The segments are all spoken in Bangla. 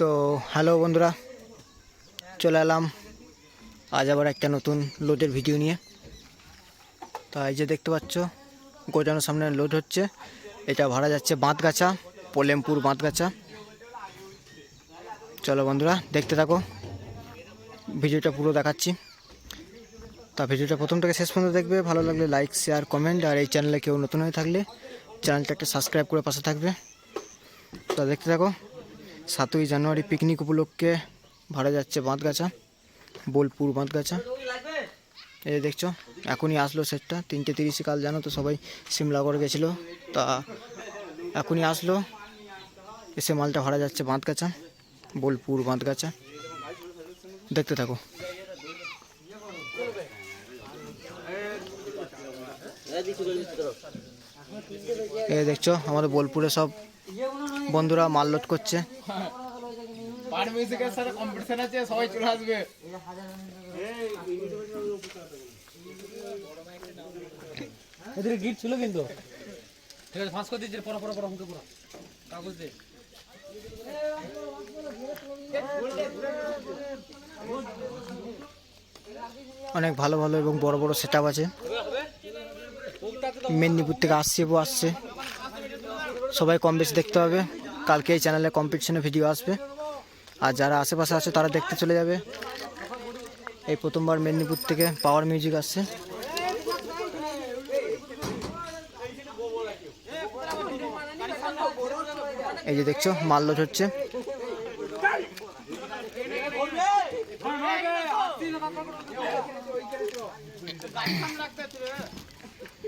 তো হ্যালো বন্ধুরা, চলে এলাম আজ আবার একটা নতুন লোডের ভিডিও নিয়ে। তো এই যে দেখতে পাচ্ছ গোটানোর সামনে লোড হচ্ছে। এটা ভাড়া যাচ্ছে বাঁধগাছা, পোলেমপুর বাঁধগাছা। চলো বন্ধুরা, দেখতে থাকো। ভিডিওটা পুরো দেখাচ্ছি। তা ভিডিওটা প্রথম থেকে শেষ পর্যন্ত দেখবে। ভালো লাগলে লাইক শেয়ার কমেন্ট আর এই চ্যানেলে কেউ নতুন হয়ে থাকলে চ্যানেলটা একটা সাবস্ক্রাইব করে পাশে থাকবে। তা দেখতে থাকো। সাতই জানুয়ারি পিকনিক উপলক্ষে ভাড়া যাচ্ছে বাঁধগাছা, বোলপুর বাঁধগাছা। এই দেখছ, এখনই আসলো সেটটা তিনটে তিরিশে কাল, জানো তো সবাই সিমলাগড় গেছিল। তা এখনই আসলো। এসে মালটা ভাড়া যাচ্ছে বাঁধগাছা, বোলপুর বাঁধগাছা। দেখতে থাকো। এই দেখছ, আমাদের বোলপুরে সব বন্ধুরা মাল লোড করছে। পার মিউজিকের সাথে কম্পিটিশন আছে সবাই চলে আসবে। এদের গিট ছিল কিন্তু। ঠিক আছে ফাঁস করে দিয়েছে পড়া পড়া পড়া হুকে পড়া। কাগজ দে। অনেক ভালো ভালো এবং বড় বড় সেট আছে। মেদিনীপুর থেকে আসছে আসছে। সবাই কম বেশি দেখতে হবে। কালকে এই চ্যানেলে কম্পিটিশনে ভিডিও আসবে। আর যারা আশেপাশে আছে, তারা দেখতে চলে যাবে। এই প্রথমবার মেদিনীপুর থেকে পাওয়ার মিউজিক আসছে। এই যে দেখছ মাল্লোড হচ্ছে।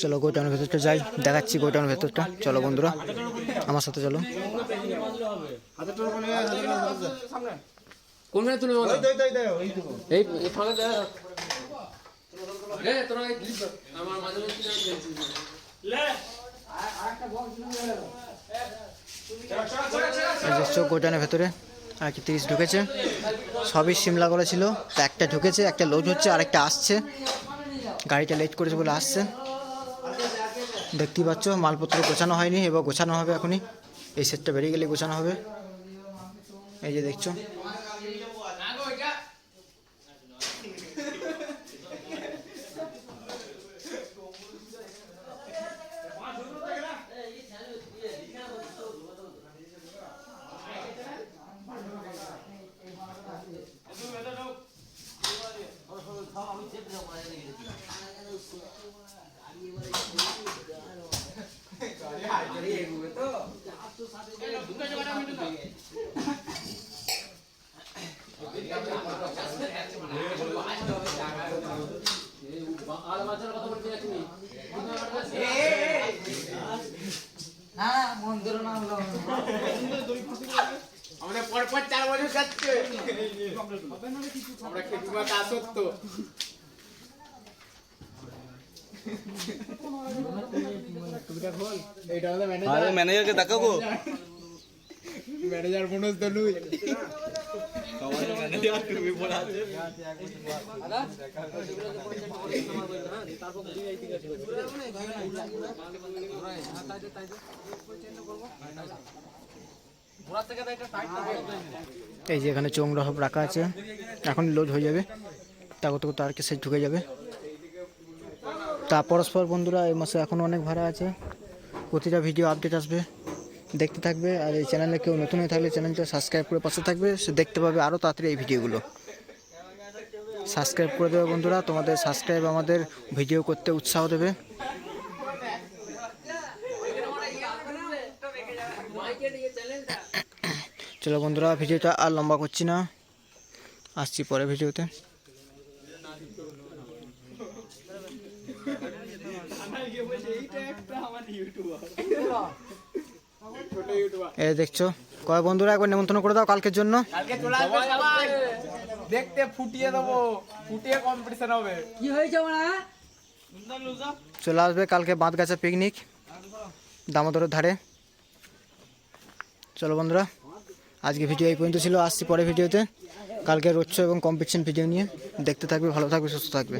চলো গোটাউনের ভেতরটা যাই দেখাচ্ছি গোটাউনের ভেতরটা। চলো বন্ধুরা আমার সাথে চলো। কোন মেয়ে তুলবে বলো এই এই ফাঁকা দে রে তোরা এই ক্লিপ আমার মাঝে মাঝে কি জানি এই দেখছ গোটাউনের ভেতরে আর কি তিরিশ ঢুকেছে। সবই সিমলা করা ছিল একটা ঢুকেছে একটা লোড হচ্ছে আর একটা আসছে। গাড়িটা লেট করেছে বলে আসছে। দেখতেই পাচ্ছ, মালপত্র গোছানো হয়নি, এবার গোছানো হবে এখনই। এই সেটটা বেরিয়ে গেলে গোছানো হবে। এই যে দেখছ আর বাচ্চার কথা বলতে যাচ্ছি আমরা পর পর চার বছর যাচ্ছে আমরা খেতুমা কাসত্ব এইটা ম্যানেজারকে দেখাবো? ম্যানেজার মনোজ দলুই। এই যে এখানে চোংরা সব রাখা আছে। এখন লোড হয়ে যাবে। তা কত কত আর কেসে ঢুকে যাবে। তা পরস্পর বন্ধুরা এই মাসে এখনও অনেক ভাড়া আছে। প্রতিটা ভিডিও আপডেট আসবে। দেখতে থাকবে। আর এই চ্যানেলে কেউ নতুন হয়ে থাকলে চ্যানেলটা সাবস্ক্রাইব করে পাশে থাকবে। সে দেখতে পাবে আরও তাড়াতাড়ি এই ভিডিওগুলো সাবস্ক্রাইব করে দেবে বন্ধুরা। তোমাদের সাবস্ক্রাইব আমাদের ভিডিও করতে উৎসাহ দেবে। চলো বন্ধুরা ভিডিওটা আর লম্বা করছি না। আসছি পরে ভিডিওতে এই দেখছ? কয় বন্ধুরা একবার নেমন্তন্ন করে দাও কালকের জন্য। চলে আসবে দেখতে ফুটিয়ে দেবো ফুটিয়ে কম্পিটিশন হবে। কি হয়েছে চলে আসবে কালকে বাঁধগাছা পিকনিক দামোদরের ধারে। চলো বন্ধুরা আজকে ভিডিও এই পর্যন্ত ছিল। আসছি পরে ভিডিওতে কালকে রোচ্ছ এবং কম্পিটিশন ভিডিও নিয়ে। দেখতে থাকবে ভালো থাকবে সুস্থ থাকবে।